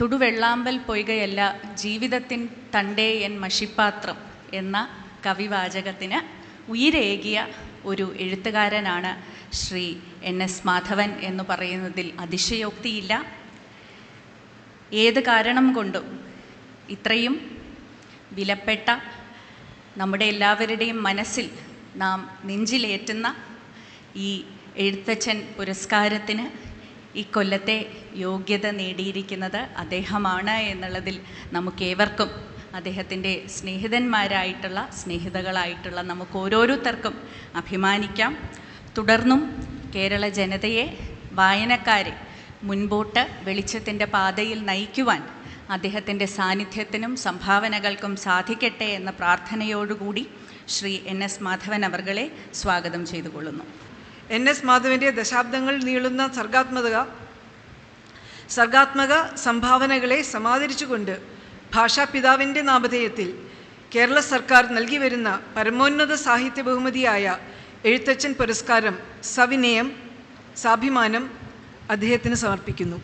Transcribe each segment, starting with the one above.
തുടുവെള്ളാമ്പൽ പൊയ്കയല്ല ജീവിതത്തിൻ തണ്ടേ N മഷിപ്പാത്രം എന്ന കവിവാചകത്തിന് ഉയിരേകിയ ഒരു എഴുത്തുകാരനാണ് ശ്രീ എൻ എസ് മാധവൻ എന്ന് പറയുന്നതിൽ അതിശയോക്തിയില്ല. ഏത് കാരണം കൊണ്ടും ഇത്രയും വിലപ്പെട്ട നമ്മുടെ എല്ലാവരുടെയും മനസ്സിൽ നാം നെഞ്ചിലേറ്റുന്ന ഈ എഴുത്തച്ഛൻ പുരസ്കാരത്തിന് ഈ കൊല്ലത്തെ യോഗ്യത നേടിയിരിക്കുന്നത് അദ്ദേഹമാണ് എന്നുള്ളതിൽ നമുക്കേവർക്കും അദ്ദേഹത്തിന്റെ സ്നേഹിതന്മാരായിട്ടുള്ള സ്നേഹിതകളായിട്ടുള്ള നമുക്ക് ഓരോരുത്തർക്കും അഭിമാനിക്കാം. തുടർന്നും കേരള ജനതയെ വായനക്കാരെ മുൻപോട്ട് വെളിച്ചത്തിന്റെ പാതയിൽ നയിക്കുവാൻ അദ്ദേഹത്തിന്റെ സാന്നിധ്യത്തിനും സംഭാവനകൾക്കും സാധിക്കട്ടെ എന്ന പ്രാർത്ഥനയോടുകൂടി ശ്രീ എൻ എസ് മാധവൻ അവർകളെ സ്വാഗതം ചെയ്തുകൊള്ളുന്നു. എൻ എസ് മാധവന്റെ ദശാബ്ദങ്ങൾ നീളുന്ന സർഗാത്മക സർഗാത്മക സംഭാവനകളെ സമാദരിച്ചുകൊണ്ട് ഭാഷാപിതാവിന്റെ നാമധേയത്തിൽ കേരള സർക്കാർ നൽകി വരുന്ന പരമോന്നത സാഹിത്യ ബഹുമതിയായ എഴുത്തച്ഛൻ പുരസ്കാരം സവിനയം സാഭിമാനം അദ്ദേഹത്തിന് സമർപ്പിക്കുന്നു.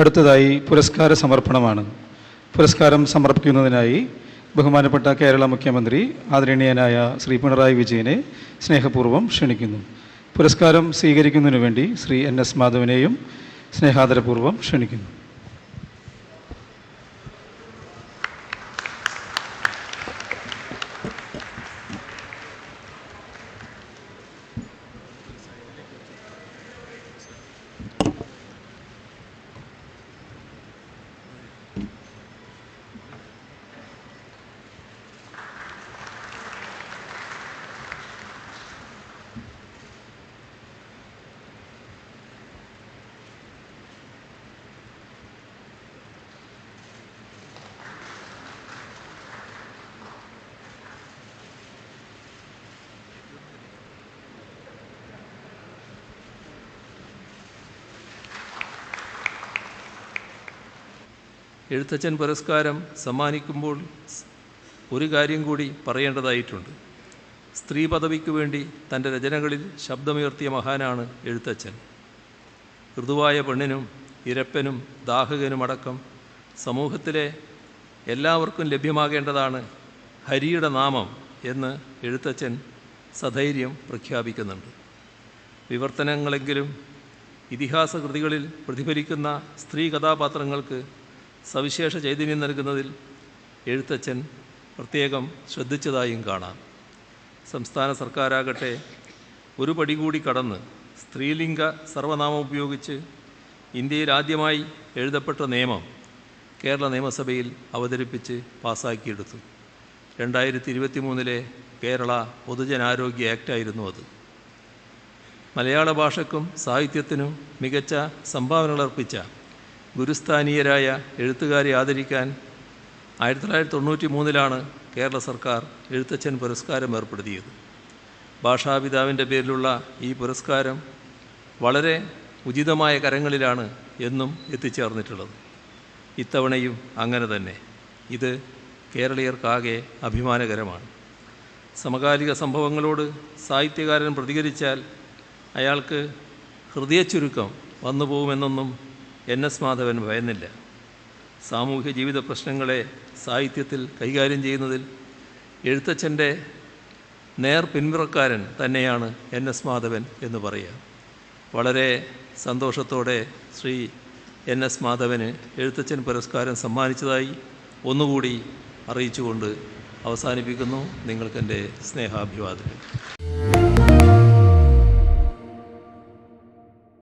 അടുത്തതായി പുരസ്കാര സമർപ്പണമാണ്. പുരസ്കാരം സമർപ്പിക്കുന്നതിനായി ബഹുമാനപ്പെട്ട കേരള മുഖ്യമന്ത്രി ആദരണീയനായ ശ്രീ പിണറായി വിജയനെ സ്നേഹപൂർവം ക്ഷണിക്കുന്നു. പുരസ്കാരം സ്വീകരിക്കുന്നതിനു വേണ്ടി ശ്രീ എൻ എസ് മാധവനെയും സ്നേഹാദരപൂർവം ക്ഷണിക്കുന്നു. എഴുത്തച്ഛൻ പുരസ്കാരം സമ്മാനിക്കുമ്പോൾ ഒരു കാര്യം കൂടി പറയേണ്ടതായിട്ടുണ്ട്. സ്ത്രീ പദവിക്ക് വേണ്ടി തന്റെ രചനകളിൽ ശബ്ദമുയർത്തിയ മഹാനാണ് എഴുത്തച്ഛൻ. ഋതുവായ പെണ്ണിനും ഇരപ്പനും ദാഹകനുമടക്കം സമൂഹത്തിലെ എല്ലാവർക്കും ലഭ്യമാകേണ്ടതാണ് ഹരിയുടെ നാമം എന്ന് എഴുത്തച്ഛൻ സധൈര്യം പ്രഖ്യാപിക്കുന്നുണ്ട്. വിവർത്തനങ്ങളെങ്കിലും ഇതിഹാസ കൃതികളിൽ പ്രതിഫലിക്കുന്ന സ്ത്രീ കഥാപാത്രങ്ങൾക്ക് സവിശേഷ ചൈതന്യം നൽകുന്നതിൽ എഴുത്തച്ഛൻ പ്രത്യേകം ശ്രദ്ധിച്ചതായും കാണാം. സംസ്ഥാന സർക്കാരാകട്ടെ ഒരു പടി കൂടി കടന്ന് സ്ത്രീലിംഗ സർവനാമം ഉപയോഗിച്ച് ഇന്ത്യയിൽ ആദ്യമായി എഴുതപ്പെട്ട നിയമം കേരള നിയമസഭയിൽ അവതരിപ്പിച്ച് പാസാക്കിയെടുത്തു. രണ്ടായിരത്തി ഇരുപത്തി മൂന്നിലെ കേരള പൊതുജനാരോഗ്യ ആക്റ്റായിരുന്നു അത്. മലയാള ഭാഷയ്ക്കും സാഹിത്യത്തിനും മികച്ച സംഭാവനകൾ ഗുരുസ്ഥാനീയരായ എഴുത്തുകാരെ ആദരിക്കാൻ ആയിരത്തി തൊള്ളായിരത്തി തൊണ്ണൂറ്റി മൂന്നിലാണ് കേരള സർക്കാർ എഴുത്തച്ഛൻ പുരസ്കാരം ഏർപ്പെടുത്തിയത്. ഭാഷാപിതാവിന്റെ പേരിലുള്ള ഈ പുരസ്കാരം വളരെ ഉചിതമായ കരങ്ങളിലാണ് എന്നും എത്തിച്ചേർന്നിട്ടുള്ളത്. ഇത്തവണയും അങ്ങനെ തന്നെ. ഇത് കേരളീയർക്കാകെ അഭിമാനകരമാണ്. സമകാലിക സംഭവങ്ങളോട് സാഹിത്യകാരൻ പ്രതികരിച്ചാൽ അയാൾക്ക് ഹൃദയച്ചുരുക്കം വന്നു പോകുമെന്നൊന്നും എൻ എസ് മാധവൻ ഭയന്നില്ല. സാമൂഹ്യ ജീവിത പ്രശ്നങ്ങളെ സാഹിത്യത്തിൽ കൈകാര്യം ചെയ്യുന്നതിൽ എഴുത്തച്ഛന്റെ നേർ പിന്മുറക്കാരൻ തന്നെയാണ് എൻ എസ് മാധവൻ എന്ന് പറയുക വളരെ സന്തോഷത്തോടെ ശ്രീ എൻ എസ് മാധവന് എഴുത്തച്ഛൻ പുരസ്കാരം സമ്മാനിച്ചതായി ഒന്നുകൂടി അറിയിച്ചുകൊണ്ട് അവസാനിപ്പിക്കുന്നു. നിങ്ങൾക്കെന്റെ സ്നേഹാഭിവാദനം